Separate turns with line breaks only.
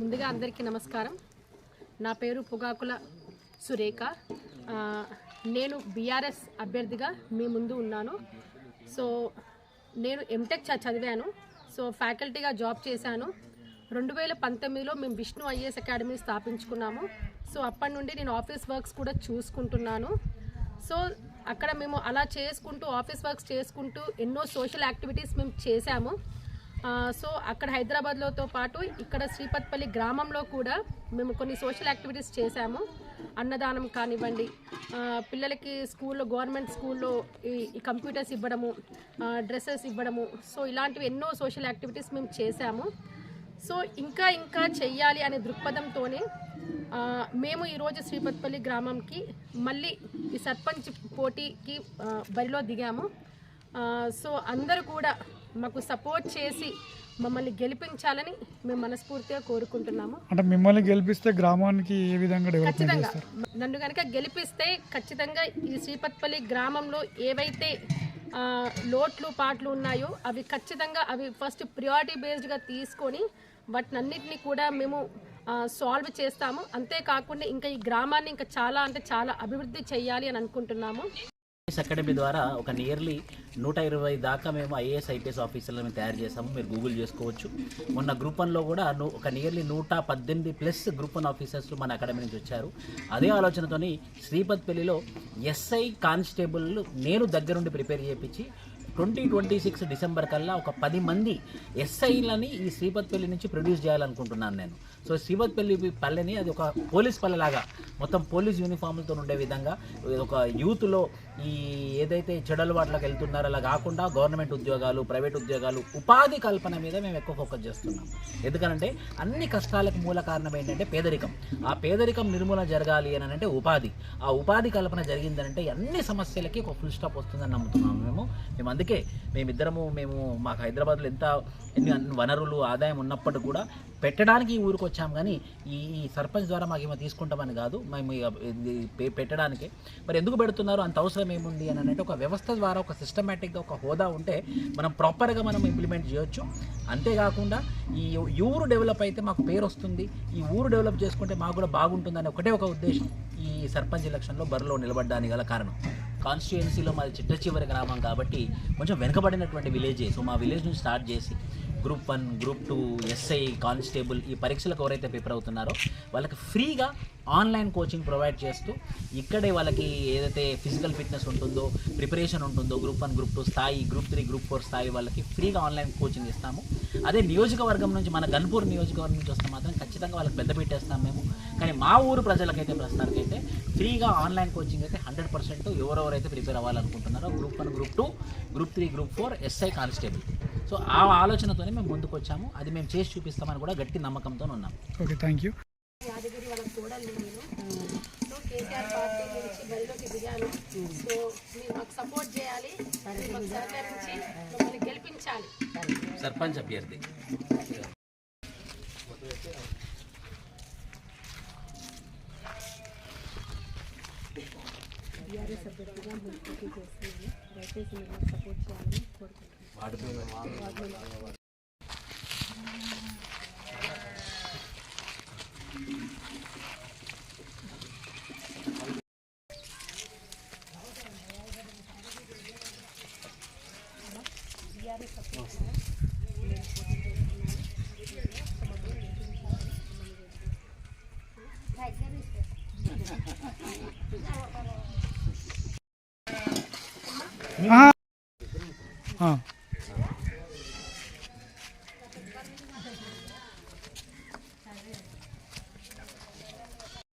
ముందుగా అందరికీ నమస్కారం. నా పేరు పొగాకుల సురేఖ. నేను బీఆర్ఎస్ అభ్యర్థిగా మీ ముందు ఉన్నాను. సో నేను ఎంటెక్ చదివాను. సో ఫ్యాకల్టీగా జాబ్ చేశాను. రెండు వేల పంతొమ్మిదిలో మేము విష్ణు ఐఏఎస్ అకాడమీ స్థాపించుకున్నాము. సో అప్పటి నుండి నేను ఆఫీస్ వర్క్స్ కూడా చూసుకుంటున్నాను. సో అక్కడ మేము అలా చేసుకుంటూ ఆఫీస్ వర్క్స్ చేసుకుంటూ ఎన్నో సోషల్ యాక్టివిటీస్ మేము చేశాము. సో అక్కడ హైదరాబాద్లోతో పాటు ఇక్కడ శ్రీపత్పల్లి గ్రామంలో కూడా మేము కొన్ని సోషల్ యాక్టివిటీస్ చేశాము. అన్నదానం కానివ్వండి పిల్లలకి స్కూల్లో గవర్నమెంట్ స్కూల్లో ఈ కంప్యూటర్స్ ఇవ్వడము డ్రెస్సెస్ ఇవ్వడము సో ఇలాంటివి ఎన్నో సోషల్ యాక్టివిటీస్ మేము చేశాము. సో ఇంకా ఇంకా చెయ్యాలి అనే దృక్పథంతోనే మేము ఈరోజు శ్రీపత్పల్లి గ్రామంకి మళ్ళీ ఈ సర్పంచ్ పోటీకి బరిలో దిగాము. సో అందరూ కూడా మాకు సపోర్ట్ చేసి మమ్మల్ని గెలిపించాలని మేము మనస్ఫూర్తిగా కోరుకుంటున్నాము.
అంటే మిమ్మల్ని గెలిపిస్తే గ్రామానికి ఏ విధంగా
ఖచ్చితంగా. నన్ను కనుక గెలిపిస్తే ఖచ్చితంగా ఈ శ్రీపత్పల్లి గ్రామంలో ఏవైతే లోట్లు పాటలు ఉన్నాయో అవి ఖచ్చితంగా అవి ఫస్ట్ ప్రియారిటీ బేస్డ్గా తీసుకొని వాటినన్నిటిని కూడా మేము సాల్వ్ చేస్తాము. అంతేకాకుండా ఇంకా ఈ గ్రామాన్ని ఇంకా చాలా అంటే చాలా అభివృద్ధి చేయాలి అని అనుకుంటున్నాము.
ఐఏఎస్ అకాడమీ ద్వారా ఒక నియర్లీ నూట ఇరవై దాకా మేము ఐఏఎస్ ఐపీఎస్ ఆఫీసర్లను మేము తయారు చేసాము మీరు గూగుల్ చేసుకోవచ్చు. మొన్న గ్రూప్ వన్లో కూడా ఒక నియర్లీ నూట పద్దెనిమిది ప్లస్ గ్రూప్ వన్ ఆఫీసర్స్ మన అకాడమీ నుంచి వచ్చారు. అదే ఆలోచనతోని శ్రీపత్పల్లిలో ఎస్ఐ కానిస్టేబుల్ నేను దగ్గరుండి ప్రిపేర్ చేయించి ట్వంటీ ట్వంటీ సిక్స్ డిసెంబర్ కల్లా ఒక పది మంది ఎస్ఐలని ఈ శ్రీపత్పల్లి నుంచి ప్రొడ్యూస్ చేయాలనుకుంటున్నాను నేను. సో శ్రీపత్పల్లి పల్లెని అది ఒక పోలీస్ పల్లెలాగా మొత్తం పోలీస్ యూనిఫామ్లతో ఉండే విధంగా ఒక యూత్లో ఈ ఏదైతే చెడలవాట్లకు వెళ్తున్నారో అలా కాకుండా గవర్నమెంట్ ఉద్యోగాలు ప్రైవేట్ ఉద్యోగాలు ఉపాధి కల్పన మీద మేము ఎక్కువ ఫోకస్ చేస్తున్నాం. ఎందుకంటే అన్ని కష్టాలకు మూల కారణం ఏంటంటే పేదరికం. ఆ పేదరికం నిర్మూలన జరగాలి అని అంటే ఉపాధి. ఆ ఉపాధి కల్పన జరిగిందనంటే అన్ని సమస్యలకి ఒక ఫుల్ స్టాప్ వస్తుందని నమ్ముతున్నాము మేము. మేము అందుకే మేమిద్దరము మేము మాకు హైదరాబాద్లో ఎంత ఎన్ని వనరులు ఆదాయం ఉన్నప్పటికీ కూడా పెట్టడానికి ఈ ఊరికి వచ్చాం. కానీ ఈ సర్పంచ్ ద్వారా మాకు ఏమో తీసుకుంటామని కాదు. మేము ఇక పెట్టడానికే. మరి ఎందుకు పెడుతున్నారు? అంత అవసరం ఏముంది? అని అంటే ఒక వ్యవస్థ ద్వారా ఒక సిస్టమేటిక్గా ఒక హోదా ఉంటే మనం ప్రాపర్గా మనం ఇంప్లిమెంట్ చేయొచ్చు. అంతేకాకుండా ఈ ఊరు డెవలప్ అయితే మాకు పేరు వస్తుంది. ఈ ఊరు డెవలప్ చేసుకుంటే మాకు కూడా బాగుంటుందని ఒకటే ఒక ఉద్దేశం. ఈ సర్పంచ్ ఎలక్షన్లో బరిలో నిలబడ్డానికి గల కారణం. కాన్స్టిట్యుయెన్సీలో మాది చిట్ట చివరి గ్రామం కాబట్టి కొంచెం వెనుకబడినటువంటి విలేజే సో మా విలేజ్ నుంచి స్టార్ట్ చేసి group one group two SI constable ఈ పరీక్షలకు ఎవరైతే ప్రిపేర్ అవుతున్నారో వాళ్ళకి ఫ్రీగా ఆన్లైన్ కోచింగ్ ప్రొవైడ్ చేస్తూ ఇక్కడే వాళ్ళకి ఏదైతే ఫిజికల్ ఫిట్నెస్ ఉంటుందో ప్రిపరేషన్ ఉంటుందో గ్రూప్ వన్ గ్రూప్ టూ స్థాయి గ్రూప్ త్రీ గ్రూప్ ఫోర్ స్థాయి వాళ్ళకి ఫ్రీగా ఆన్లైన్ కోచింగ్ ఇస్తాము. అదే నియోజకవర్గం నుంచి మన గన్పూర్ నియోజకవర్గం నుంచి వస్తే మాత్రం ఖచ్చితంగా వాళ్ళకి పెద్ద పెట్టేస్తాం మేము. కానీ మా ఊరు ప్రజలకైతే ప్రస్తుతానికైతే ఫ్రీగా ఆన్లైన్ కోచింగ్ అయితే హండ్రెడ్ పర్సెంట్ ఎవరెవరైతే prepare అవ్వాలనుకుంటున్నారో group one group two group three group four SI constable. So ఆ ఆలోచనతోనే మేము ముందుకు వచ్చాము అది మేము చేసి చూపిస్తామని కూడా గట్టి నమ్మకంతో ఉన్నాం.
ఓకే థ్యాంక్ యూ
యాదగిరి వాళ్ళ కోడలు నేను. సో కేసీఆర్ పార్టీ నుంచి బరిలోకి దిగాను. సో మీరు మాకు సపోర్ట్ చేయాలి. మీరు మాకు సహకరించి మమ్మల్ని గెలిపించాలి.
సర్పంచ్ అభ్యర్థి.
బీఆర్ఎస్ అభ్యర్థిగా మీరు పోటీ చేస్తున్నాను దయచేసి మీరు మాకు సపోర్ట్ చేయాలని కోరుకుంటున్నాను
ఆ. ఆ.